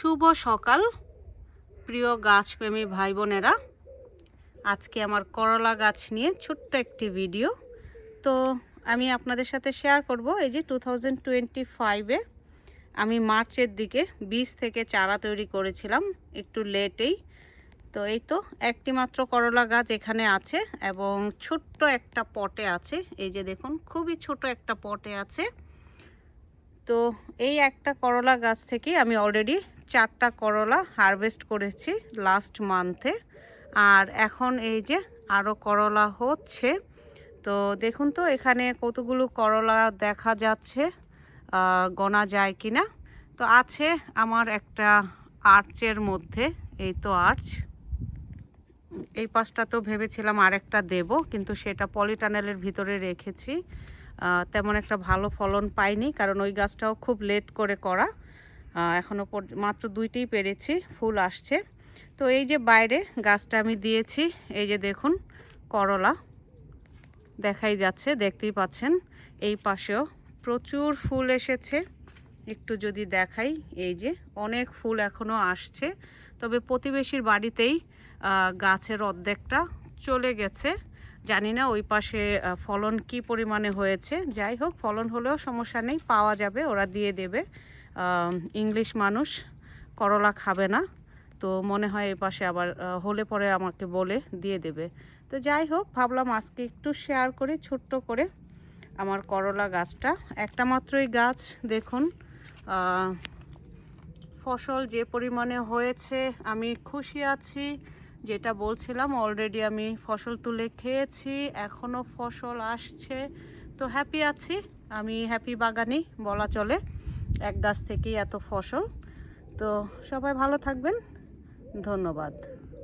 শুভ সকাল, প্রিয় গাছপ্রেমী ভাই বোনেরা আজকে আমার করলা গাছ নিয়ে ছোট্ট একটি ভিডিও। তো আমি আপনাদের সাথে শেয়ার করব, এই যে টু থাউজেন্ড টোয়েন্টি ফাইভে আমি মার্চের দিকে বীজ থেকে চারা তৈরি করেছিলাম, একটু লেটেই। তো এই তো একটি মাত্র করলা গাছ এখানে আছে এবং ছোট্ট একটা পটে আছে। এই যে দেখুন, খুবই ছোট একটা পটে আছে। তো এই একটা করলা গাছ থেকে আমি অলরেডি চারটা করলা হারভেস্ট করেছি লাস্ট মান্থে আর এখন এই যে আরও করলা হচ্ছে, তো দেখুন তো এখানে কতগুলো করলা দেখা যাচ্ছে গোনা যায় কি না তো আছে আমার একটা আর্চের মধ্যে, এই তো আর্চ। এই পাশটা তো ভেবেছিলাম আরেকটা দেব, কিন্তু সেটা পলিটানেলের ভিতরে রেখেছি। তেমন একটা ভালো ফলন পাইনি, কারণ ওই গাছটাও খুব লেট করে করা। এখনও মাত্র দুইটাই পেরেছি, ফুল আসছে। তো এই যে বাইরে গাছটা আমি দিয়েছি, এই যে দেখুন, করলা। দেখাই যাচ্ছে, দেখতেই পাচ্ছেন, এই পাশেও প্রচুর ফুল এসেছে। একটু যদি দেখাই, এই যে অনেক ফুল এখনও আসছে। তবে প্রতিবেশীর বাড়িতেই গাছের অর্ধেকটা চলে গেছে। জানি না ওই পাশে ফলন কি পরিমাণে হয়েছে। যাই হোক, ফলন হলেও সমস্যা নেই, পাওয়া যাবে, ওরা দিয়ে দেবে। ইংলিশ মানুষ, করলা খাবে না। তো মনে হয় এই পাশে আবার হলে পরে আমাকে বলে দিয়ে দেবে। তো যাই হোক, ভাবলাম আজকে একটু শেয়ার করে, ছোট্ট করে আমার করলা গাছটা। একটা মাত্রই গাছ, দেখুন। ফসল যে পরিমাণে হয়েছে, আমি খুশি আছি। যেটা বলছিলাম অলরেডি আমি ফসল তুলে খেয়েছি এখনও ফসল আসছে। তো হ্যাপি আছি, আমি হ্যাপি বাগানি, বলা চলে, এক গাছ থেকেই এত ফসল। তো সবাই ভালো থাকবেন, ধন্যবাদ।